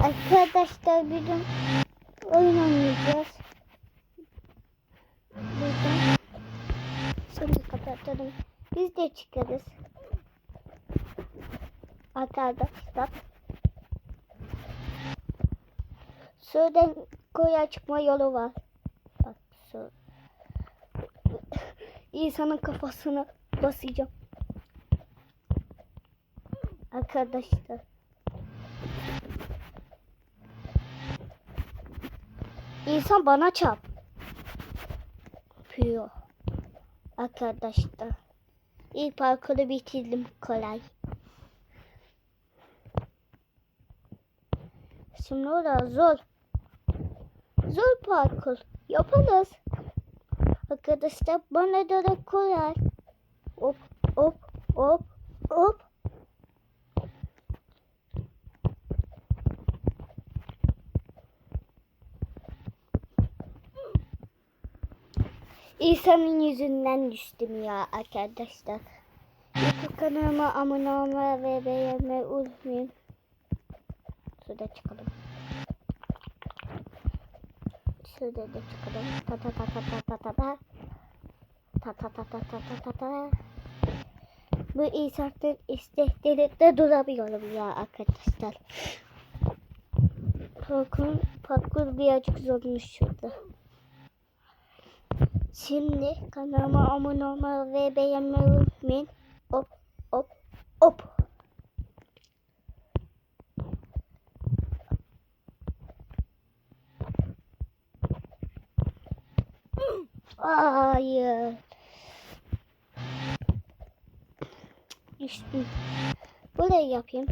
Arkadaşlar bugün oyun oynayacağız. Buradan. Şimdi kapatalım. Biz de çıkarız. Arkadaşlar. Sudan koya çıkma yolu var. Bak su. İnsanın kafasına basacağım. Arkadaşlar. İnsan bana çarp. Yapıyor. Arkadaşlar. İlk parkuru bitirdim kolay. Şimdi orada zor. Zor parkur. Yaparız. Arkadaşlar bana göre kolay. Hop hop hop hop. İnsanın yüzünden düştüm ya arkadaşlar. YouTube kanalıma abone olmayı ve beğenmeyi unutmayın. Şurada çıkalım. Şurada da çıkalım. Ta ta ta ta ta ta ta ta. Ta ta ta ta ta ta ta. Bu insanın isteklerinde duramıyorum ya arkadaşlar. Parkur, parkur birazcık zormuş şurada. Şimdi kanalıma abone olmayı ve beğenmeyi unutmayın. Hop hop hop. Hayır. Düştüm. Burayı yapayım.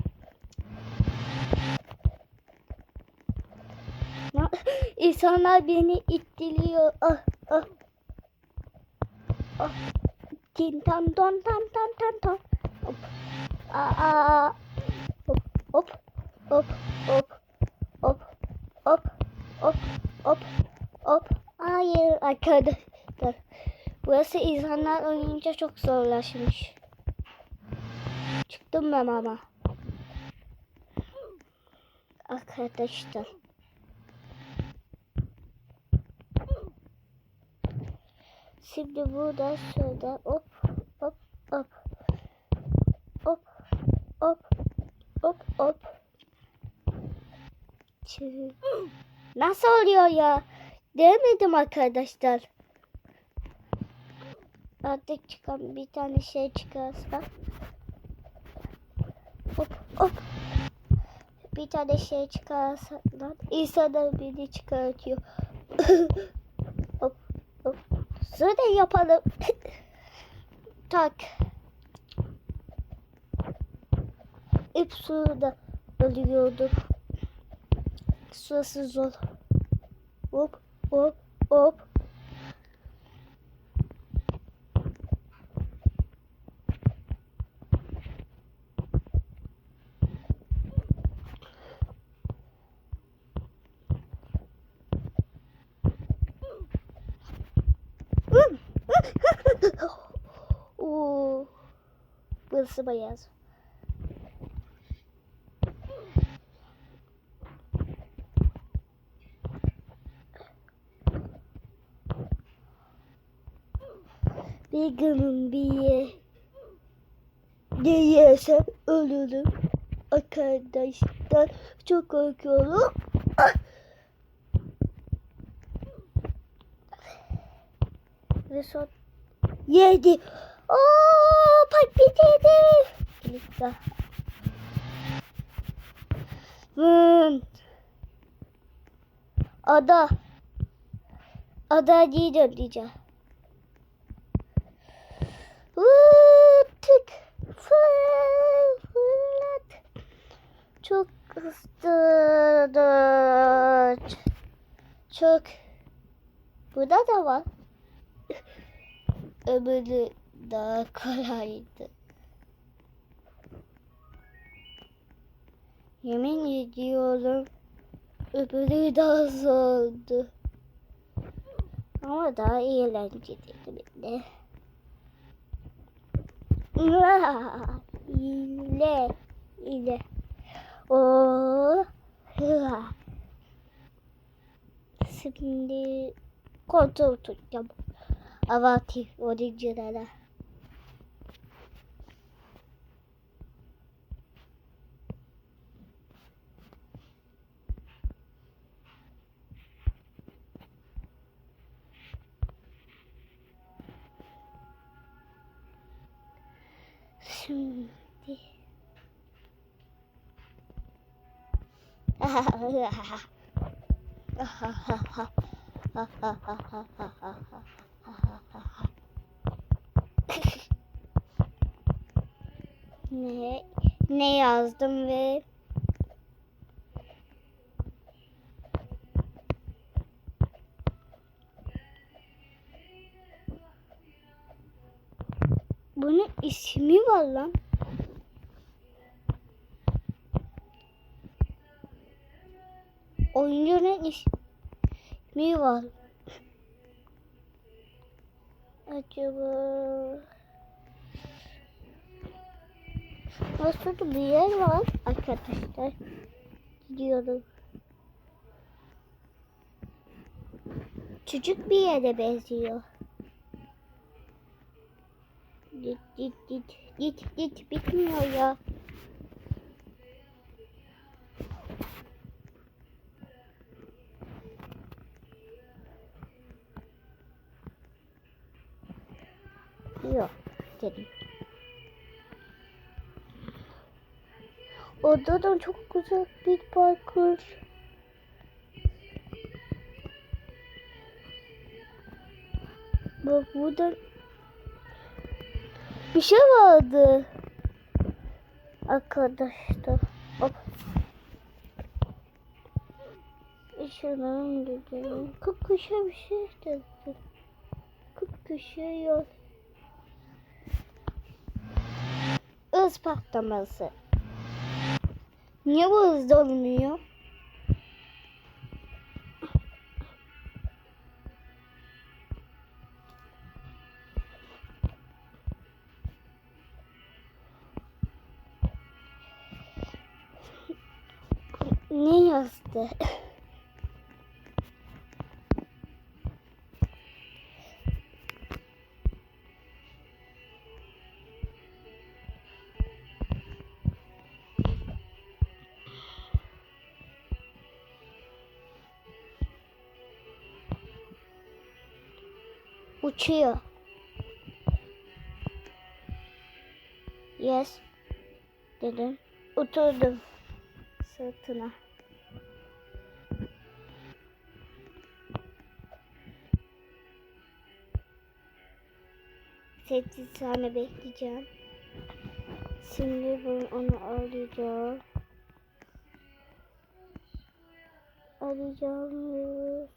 İnsanlar beni ittiriyor. Ah, ah. Ah. Tin tam ton tam tam tam tam. Hop. Aa. Hop hop hop hop hop hop hop hop hop. Hayır arkadaşlar. Burası insanlar oynayınca çok zorlaşmış. Çıktım ben ama. Arkadaşlar. Şimdi burada şöyle hop hop hop hop hop hop hop. Nasıl oluyor ya? Demedim arkadaşlar. Artık çıkan bir tane şey çıkarsa. Hop hop. Bir tane şey çıkarsa lan. İsa da beni çıkartıyor. Şöyle yapalım. tak. İp suda ölüyorduk. Şurası zor. Hop hop hop. Burası bayağı zor. Bir. Ne yersem ölürüm. Arkadaşlar çok korkuyorum. Ve son yedi. Oo, patladı. Lütfen. Hmm. Ada. Ada diyeceğim diyeceğim. Vuu, tık. Fır, fırlat. Çok hızlı. Çok. Burada da var. Öbürü daha kolaydı. Yemin ediyorum öbürü daha zordu. Ama daha eğlenceliydi bir de. ile ile. O Hıha. Şimdi kontrol tutacağım. Avati originala. Şimdi. Ne ne yazdım ve var lan. Oyuncunun ismi var. Acaba Aslında bir yer var arkadaşlar. Gidiyorum. Çocuk bir yere benziyor. Git git git git git bitmiyor ya. Yok dedim. Orada da çok güzel bir parkur. Bak burada bir şey vardı. Arkadaşlar. Hop. Şuradan gidelim. Kıkışa bir şey dedi. Kıkışa yok. Iz patlaması. Niye bu hızlı olmuyor? Yazdı? Uçuyor. Yes. Dedim. Oturdum. Sırtına. Sekiz saniye bekleyeceğim. Şimdi bunu onu arayacağım. Arayacağım.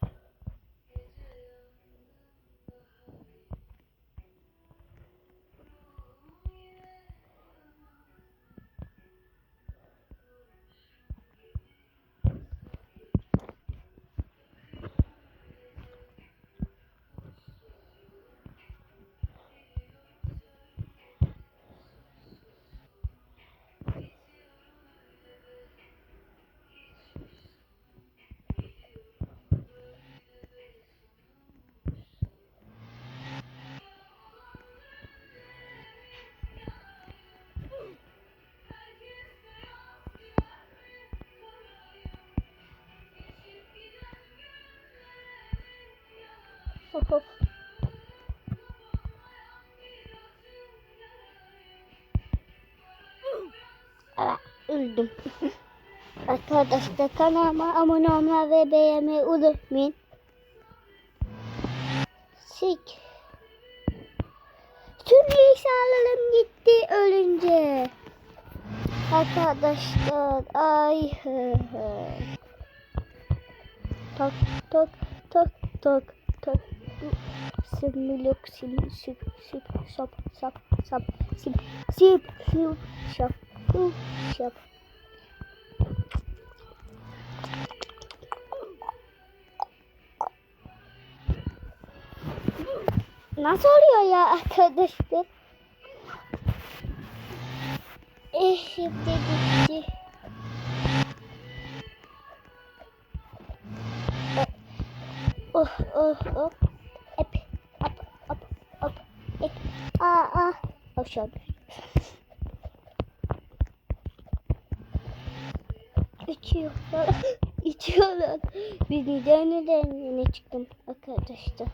Aa, öldüm. Arkadaşlar kanalıma abone olmayı ve beğenmeyi unutmayın. Sik. Tüm eşyalarım gitti ölünce. Arkadaşlar ay hı hı. Tok tok tok tok tok. Similok sim sip sip sap sap sap sip sip sip şap şey yap. Nasıl oluyor ya arkadaşlar? Eh şimdi bitti. Oh oh oh. Up up up up up. It. Ah ah. Oh şöyle. İçiyorlar. İçiyorlar. Biz neden neden yine çıktım arkadaşlar.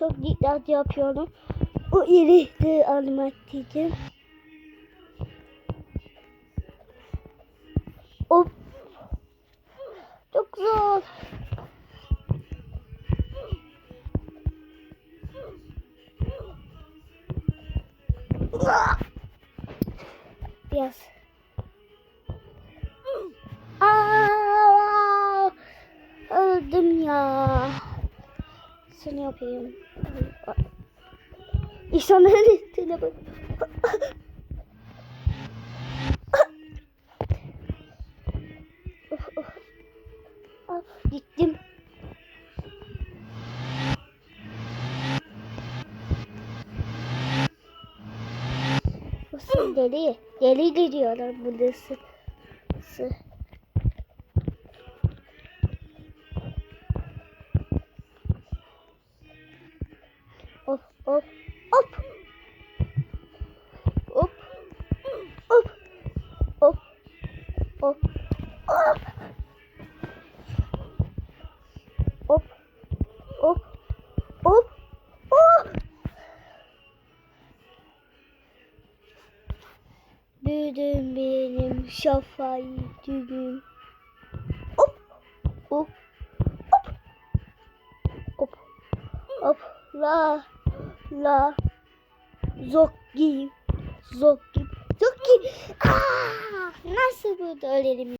Çok dikkat yapıyorum. O ileri almak diyeceğim. Hop. Çok zor. Biraz. Aa, öldüm ya şunu yapayım. İnsanların üstüne bak. Gittim. Mısır deli. Deli gidiyorlar bu mısır. Hop hop hop. Hop. Hop. Hop. Hop. Hop. Hop. Hop. Hop. Büyüdüm benim şafayı düğüm. Hop. Hop. Hop. Hop. Hop. La. La. Zokki. Zokki. Zokki. Aa, nasıl burada ölerim?